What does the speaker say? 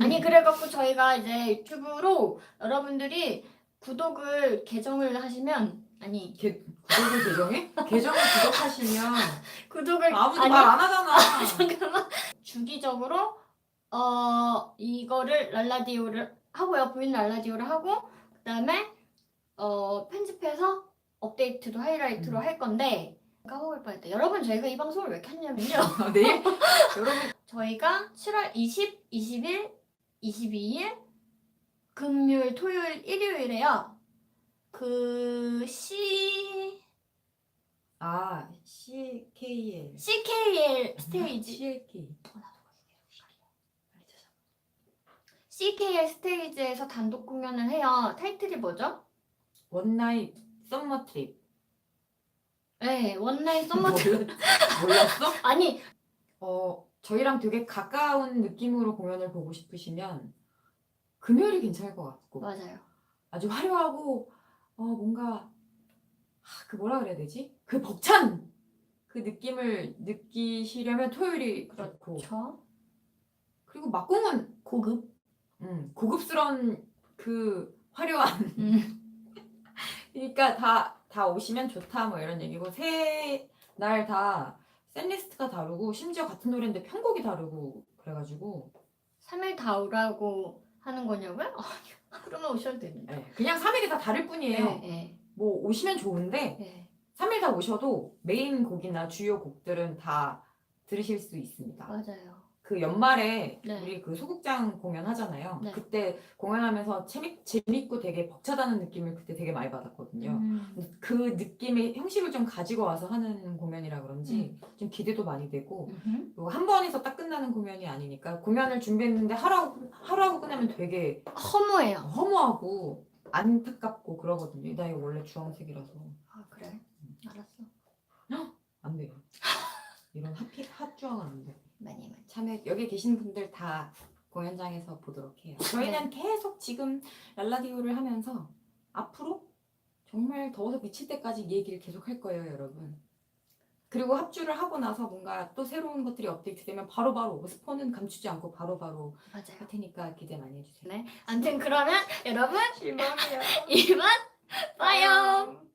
아니 그래갖고 저희가 이제 유튜브로 여러분들이 구독을 계정을 하시면 아니 개, 구독을 계정해? 계정을 구독하시면 구독을 아무도 아니, 말 안 하잖아. 잠깐만 주기적으로 어 이거를 랄라디오를 하고요 보이는 랄라디오를 하고 그다음에 어 편집해서 업데이트도 하이라이트로 음. 할 건데 까먹을 뻔했다. 여러분 저희가 이 방송을 왜 켰냐면요. 내일 여러분 저희가 7월 20, 21, 22일 금요일, 토요일, 일요일에요. 그 C 아 CKL CKL 스테이지. CLK CKL 스테이지에서 단독 공연을 해요. 타이틀이 뭐죠? 원나잇 썸머 트립 네, 원나잇 썸머 몰랐- 몰랐어? 아니 어 저희랑 되게 가까운 느낌으로 공연을 보고 싶으시면 금요일이 괜찮을 것 같고 맞아요. 아주 화려하고 어 뭔가 아, 그 뭐라 그래야 되지? 그 벅찬 그 느낌을 느끼시려면 토요일이 그렇고 저 그리고 막공은 고급. 음, 고급스러운 그 화려한 음. 그러니까 다 다 오시면 좋다 뭐 이런 얘기고 세 날다 셋리스트가 다르고 심지어 같은 노래인데 편곡이 다르고 그래가지고 3일 다 오라고 하는 거냐고요? 아니요. 그러면 오셔도 됩니다. 예, 그냥 3일이 다 다를 뿐이에요. 네, 뭐 오시면 좋은데 네. 3일 다 오셔도 메인 곡이나 주요 곡들은 다 들으실 수 있습니다. 맞아요. 그 연말에 네. 우리 그 소극장 공연 하잖아요. 네. 그때 공연하면서 재밌, 재밌고 되게 벅차다는 느낌을 그때 되게 많이 받았거든요. 음. 그 느낌의 형식을 좀 가지고 와서 하는 공연이라 그런지 좀 기대도 많이 되고 음흠. 그리고 한 번에서 딱 끝나는 공연이 아니니까 공연을 준비했는데 하루하고, 하루하고 끝나면 되게 허무해요. 허무하고 안타깝고 그러거든요. 나 이거 원래 주황색이라서 아 그래? 알았어. 안 돼요. 이런 핫피, 핫주황은 안 돼. 참여 여기 계신 분들 다 공연장에서 보도록 해요. 저희는 계속 지금 랄라디오를 하면서 앞으로 정말 더워서 미칠 때까지 이 얘기를 계속 할 거예요, 여러분. 그리고 합주를 하고 나서 뭔가 또 새로운 것들이 업데이트되면 바로바로 스포는 감추지 않고 바로바로 맞아요. 할 테니까 기대 많이 해주세요. 네. 아무튼 그러면 여러분 실망이야. 이만 봐요.